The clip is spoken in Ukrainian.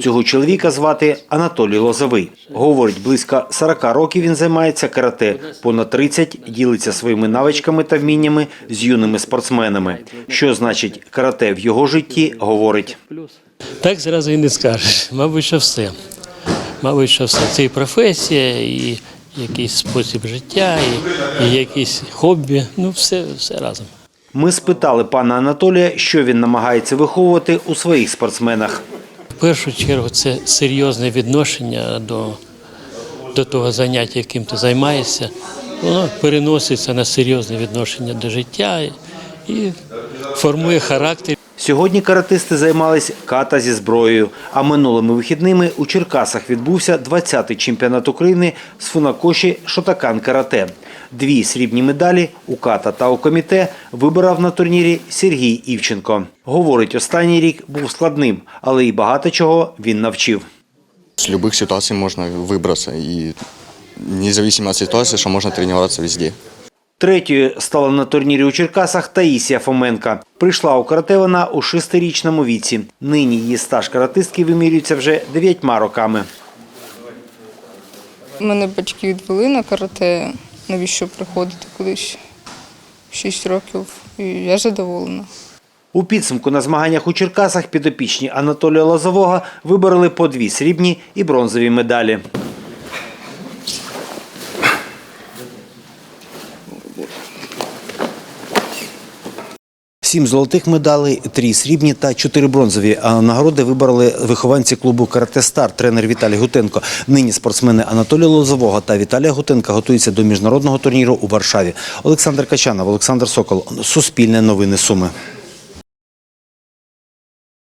Цього чоловіка звати Анатолій Лозовий. Говорить, близько 40 років він займається карате. Понад 30 ділиться своїми навичками та вміннями з юними спортсменами. Що значить карате в його житті, говорить. Так зразу і не скажеш. Мабуть, що все. Мабуть, що все. Це і професія, і якийсь спосіб життя, і, і якісь хобі. Ну, все, все разом. Ми спитали пана Анатолія, що він намагається виховувати у своїх спортсменах. В першу чергу це серйозне відношення до, до того заняття, яким ти займаєшся. Воно переноситься на серйозне відношення до життя і, формує характер. Сьогодні каратисти займались ката зі зброєю, а минулими вихідними у Черкасах відбувся 20-й чемпіонат України з фунакоші Шотакан карате. Дві срібні медалі у ката та у коміте вибирав на турнірі Сергій Івченко. Говорить, останній рік був складним, але й багато чого він навчив. С любых ситуаций можно выбраться. И независимо от ситуации, что можно тренироваться везде. Третьою стала на турнірі у Черкасах Таїсія Фоменка. Прийшла у карате вона у шестирічному віці. Нині її стаж каратистки вимірюється вже дев'ятьма роками. Мене батьки відвели на карате, навіщо приходити кудись 6 років. І я задоволена. У підсумку на змаганнях у Черкасах підопічні Анатолія Лозового вибороли по дві срібні і бронзові медалі. Сім золотих медалей, три срібні та чотири бронзові. А нагороди вибороли вихованці клубу Карате Стар, тренер Віталій Гутенко. Нині спортсмени Анатолія Лозового та Віталія Гутенка готуються до міжнародного турніру у Варшаві. Олександр Качанов, Олександр Сокол. Суспільне новини Суми.